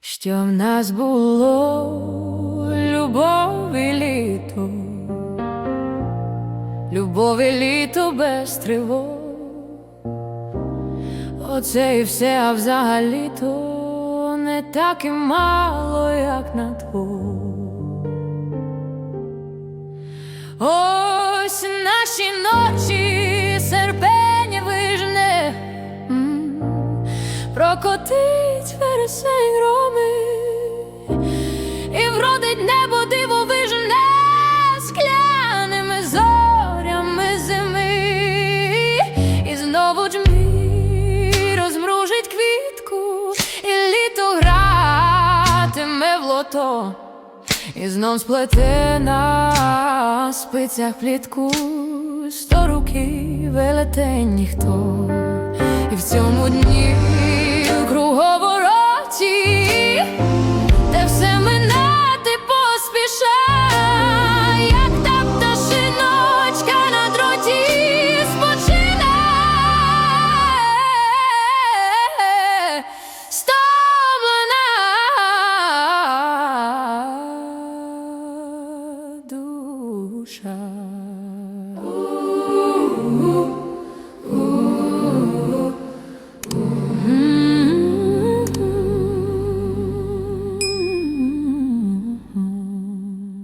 Що в нас було любов і літо, любов і літо без тривог. Оце і все, а взагалі-то не так і мало, як на двох. Ось наші ночі прокотить вересень громи, і вродить небо диво вижне скляними зорями зими, і знову джмі розмружить квітку, і літо гратиме в лото. І знов сплете на спицях плітку. Сто руки велетень ніхто, і в цьому дні 伤.